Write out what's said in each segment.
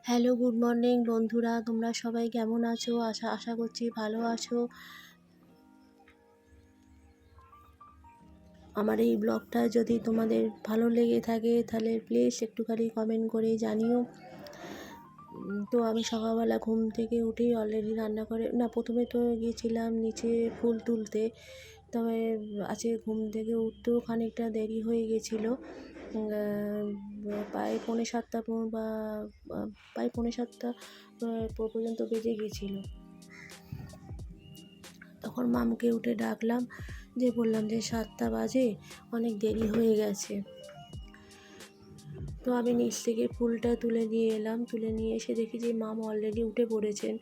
Hello, good morning বন্ধুরা। তোমরা সবাই কেমন আছো? আশা আশা করছি ভালো আছো। আমার এই ব্লগটা যদি তোমাদের ভালো লেগে থাকে, তাহলে প্লিজ একটুখানি কমেন্ট করে জানিও। তো আমি সকালবেলা ঘুম থেকে উঠেই অলরেডি রান্না করে না, প্রথমে তো গিয়েছিলাম নিচে ফুল তুলতে, তবে আজকে ঘুম থেকে উঠতেও খানিকটা দেরি হয়ে গেছিল। প্রায় পৌনে সাতটা বা প্রায় পৌনে সাতটা পর্যন্ত বেজে গেছিল তখন মামকে উঠে ডাকলাম যে, বললাম যে, সাতটা বাজে, অনেক দেরি হয়ে গেছে। তো আমি নিচ থেকে ফুলটা তুলে নিয়ে এলাম। তুলে নিয়ে এসে দেখি যে, মাম অলরেডি উঠে পড়েছেন।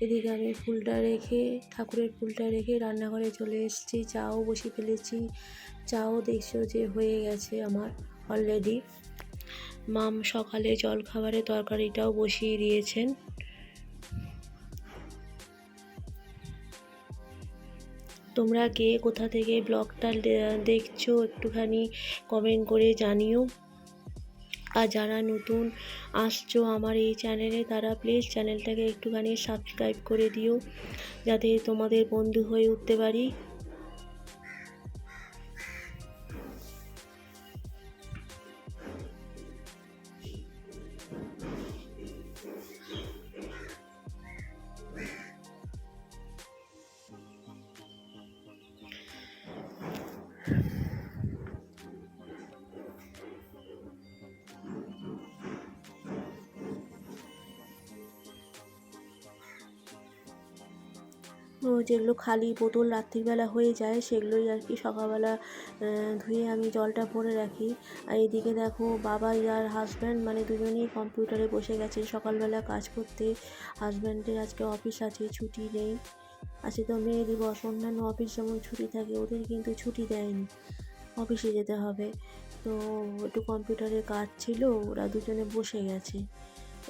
এদিকে আমি ফুলটা রেখে, ঠাকুরের ফুলটা রেখে রান্নাঘরে চলে এসেছি। চাও বসিয়ে ফেলেছি। চাও দেখছ যে, হয়ে গেছে আমার। অলরেডি মাম সকালে জলখাবারে তরকারিটাও বসিয়ে দিয়েছেন। তোমরা কে কোথা থেকে ব্লগটা দেখছ একটুখানি কমেন্ট করে জানিও। আর যারা নতুন আসছো আমার এই চ্যানেলে তারা প্লিজ চ্যানেলটাকে একটুখানি সাবস্ক্রাইব করে দিও। যাতে তোমাদের বন্ধু হয়ে উঠতে পারি। যেগুলো খালি বোতল রাত্রিবেলা হয়ে যায় সেগুলোই আর কি সকালবেলা ধুয়ে আমি জলটা ভরে রাখি। আর এদিকে দেখো বাবা আর হাজব্যান্ড মানে দুজনেই কম্পিউটারে বসে গেছে সকালবেলা কাজ করতে। হাজব্যান্ডের আজকে অফিস আছে, ছুটি নেই। আছে তো মেয়ে দিবস, অন্যান্য অফিস যেমন ছুটি থাকে ওদের কিন্তু ছুটি দেয়নি। অফিসে যেতে হবে। তো একটু কম্পিউটারের কাজ ছিল, ওরা দুজনে বসে গেছে।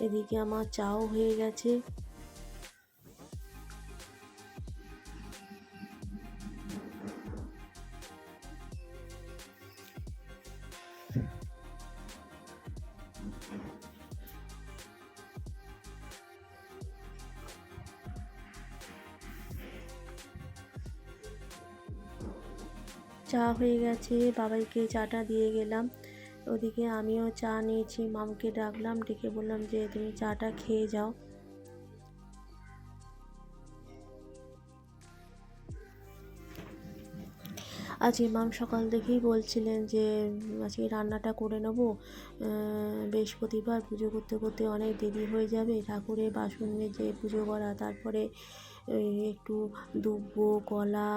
এদিকে আমার চাও হয়ে গেছে। চা হয়ে গেছে, বাবাইকে চাটা দিয়ে গেলাম। ওদিকে আমিও চা নিয়েছি, মামকে ডাকলাম, ডেকে বললাম যে, তুমি চাটা খেয়ে যাও। আজকে মাম সকাল থেকেই বলছিলেন যে, আজকে রান্নাটা করে নেব। বৃহস্পতিবার পুজো করতে করতে অনেক দেরি হয়ে যাবে। ঠাকুরের বাসন মেজে পুজো করা, তারপরে একটু দুব্বো, কলা,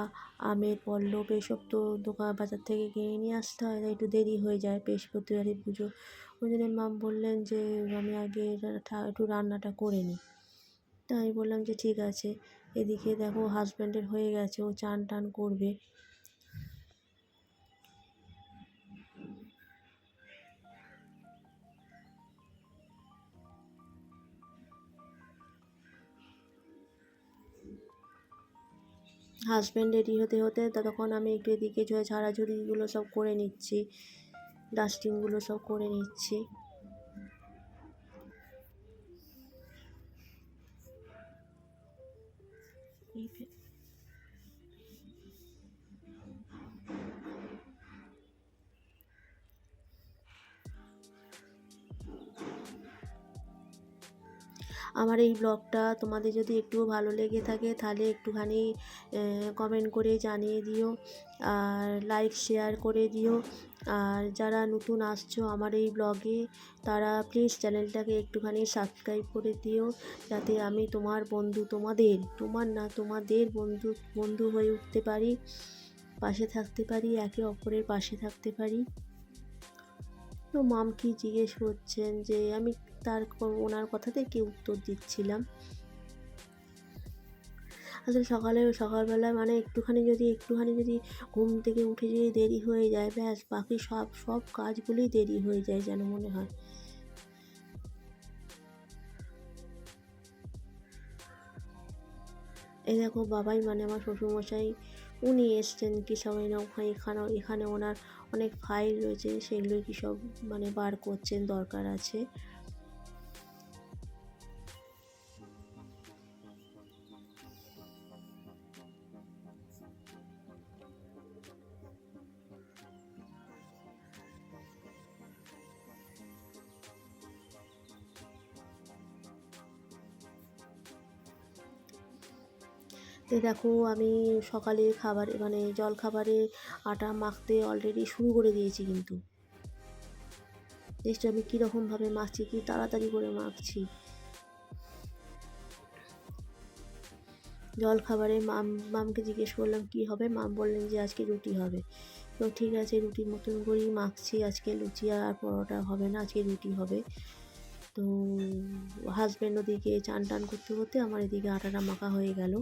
আমের পল্লব এসব তো দোকান বাজার থেকে কিনে নিয়ে আসতে হয়, তাই একটু দেরি হয়ে যায় বৃহস্পতিবারই পুজো। ওই জন্য মাম বললেন যে আমি আগে একটু রান্নাটা করে নিই। তাই আমি বললাম যে ঠিক আছে। এদিকে দেখো হাজব্যান্ডের হয়ে গেছে, ও চান টান করবে। হাজব্যান্ড রেডি হতে হতে ততক্ষণ আমি একটু এদিকে ঝড়াঝড়িগুলো সব করে নিচ্ছি ডাস্টিংগুলো সব করে নিচ্ছি। আমার এই ব্লগটা তোমাদের যদি একটু ভালো লেগে থাকে তাহলে একটুখানি কমেন্ট করে জানিয়ে দিও আর লাইক শেয়ার করে দিও। আর যারা নতুন আসছো আমার এই ব্লগে, তারা প্লিজ চ্যানেলটাকে একটুখানি সাবস্ক্রাইব করে দিও যাতে আমি তোমার বন্ধু তোমাদের, তোমার না তোমাদের বন্ধু বন্ধু হয়ে উঠতে পারি, পাশে থাকতে পারি, একে অপরের পাশে থাকতে পারি। তো মাম কি জিজ্ঞেস করছেন যে, আমি তার ওনার কথাতে উত্তর দিচ্ছিলাম? আসলে সকালে, সকালবেলা মানে একটুখানি যদি একটুখানি যদি ঘুম থেকে উঠে যদি দেরি হয়ে যায়, ব্যাস, বাকি সব সব কাজগুলোই দেরি হয়ে যায় যেন মনে হয়। এই দেখো, বাবাই মানে আমার শ্বশুরমশাই, উনি এসছেন কি সবাই না ওখানে এখানে এখানে ওনার অনেক ফাইল রয়েছে, সেগুলো কি সব মানে বার করছেন, দরকার আছে। তো দেখো আমি সকালে খাবার মানে জল খাবারে আটা মাখতে অলরেডি শুরু করে দিয়েছি কিন্তু। দেখছ আমি কীরকমভাবে মাখছি, কী তাড়াতাড়ি করে মাখছি? জল খাবারে মাম, মামকে জিজ্ঞেস করলাম, কি হবে? মাম বললেন যে, আজকে রুটি হবে। তো ঠিক আছে, রুটির মতন করেই মাখছি, আজকে লুচি আর পরোটা হবে না, আজকে রুটি হবে। তো হাজব্যান্ড ওদিকে চান টান করতে করতে আমার এদিকে আটাটা মাখা হয়ে গেল।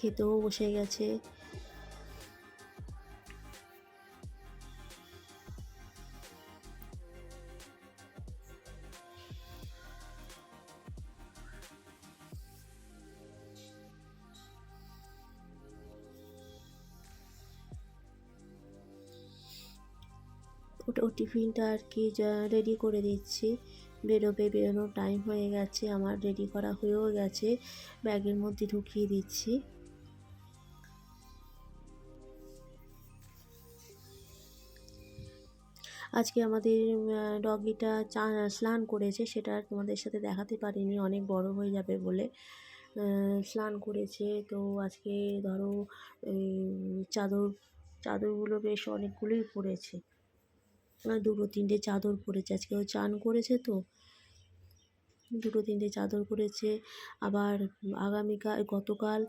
খেতেও বসে গেছে। ও টিফিনটা আর কি রেডি করে দিচ্ছি। বেরোবে বেরোনোর টাইম হয়ে গেছে, আমার রেডি করা হয়েও গেছে। ব্যাগের মধ্যে ঢুকিয়ে দিচ্ছি। আজকে আমাদের ডগিটা চা, স্নান করেছে, সেটা আর তোমাদের সাথে দেখাতে পারিনি, অনেক বড় হয়ে যাবে বলে স্নান করেছে। তো আজকে ধরো চাদর, চাদরগুলো বেশ অনেকগুলোই পড়েছে। দুটো তিনটে চাদর পড়েছে, আজকে ও চান করেছে তো। দুটো তিনটে চাদর পরেছে আবার আগামীকাল, গতকাল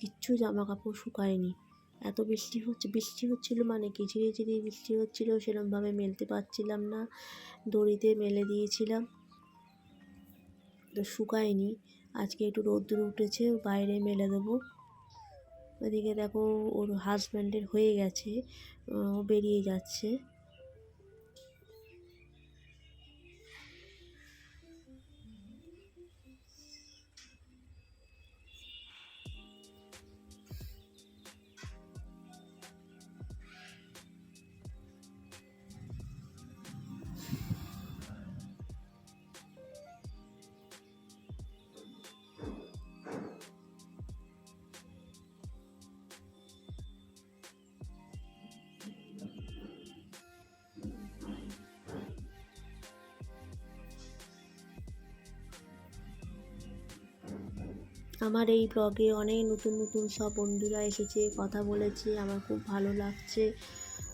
কিচ্ছু জামা কাপড় শুকায়নি। এত বৃষ্টি হচ্ছে, বৃষ্টি হচ্ছিল মানে কি? ঝিরি বৃষ্টি হচ্ছিল সেরকমভাবে মেলতে পারছিলাম না। দড়িতে মেলে দিয়েছিলাম। তো শুকায়নি। আজকে একটু রোদ্দুর উঠেছে, বাইরে মেলে দেবো। ওদিকে দেখো, ওর হাজব্যান্ডের হয়ে গেছে, ও বেরিয়ে যাচ্ছে। আমার এই ব্লগে অনেক নতুন নতুন সব বন্ধুরা এসেছে, কথা বলেছে, আমার খুব ভালো লাগছে।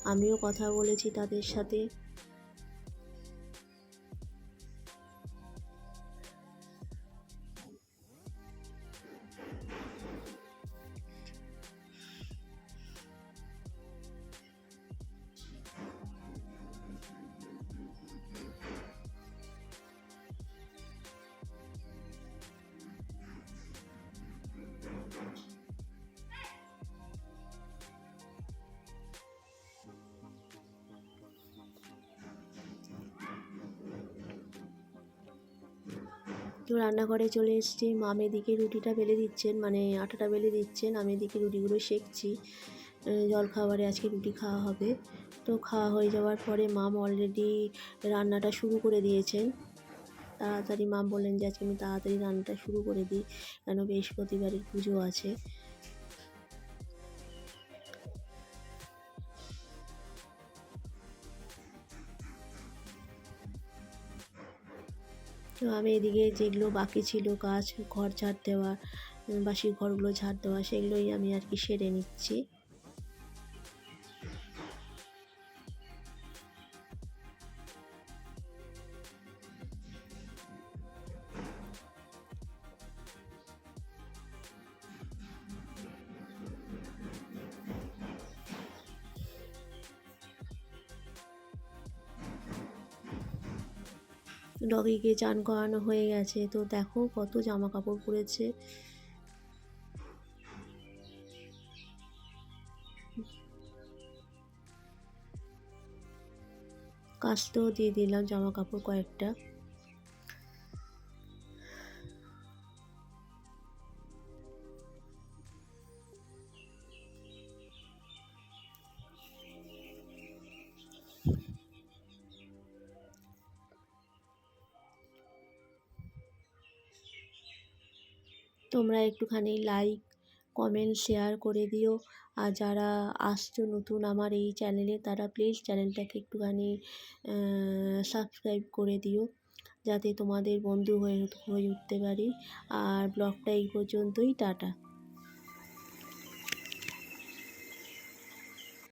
আমিও কথা বলেছি তাদের সাথে। তো রান্নাঘরে চলে এসেছি। মা এদিকে রুটিটা বেলে দিচ্ছেন মানে আটাটা বেলে দিচ্ছেন। আমি এদিকে রুটিগুলো সেঁকছি জলখাবারে আজকে রুটি খাওয়া হবে। তো খাওয়া হয়ে যাওয়ার পরে মাম অলরেডি রান্নাটা শুরু করে দিয়েছেন। তাড়াতাড়ি মা বললেন যে, আজকে আমি তাড়াতাড়ি রান্নাটা শুরু করে দিই। কেন বৃহস্পতিবারের পুজো আছে। তো আমি এদিকে যেগুলো বাকি ছিল কাজ ঘর ঝাড় দেওয়া বাসি ঘরগুলো ঝাড় দেওয়া, সেগুলোই আমি আর কি সেরে নিচ্ছি। ডগিকে চান করানো হয়ে গেছে। তো দেখো কত জামা কাপড় পরেছে। কাস্তেও দিয়ে দিলাম জামা কাপড় কয়েকটা। তোমরা একটুখানি লাইক কমেন্ট শেয়ার করে দিও। আর যারা আসছো নতুন আমার এই চ্যানেলে তারা প্লিজ চ্যানেলটাকে একটুখানি সাবস্ক্রাইব করে দিও। যাতে তোমাদের বন্ধু হয়ে হয়ে উঠতে পারি। আর ব্লগটা এই পর্যন্তই, টাটা।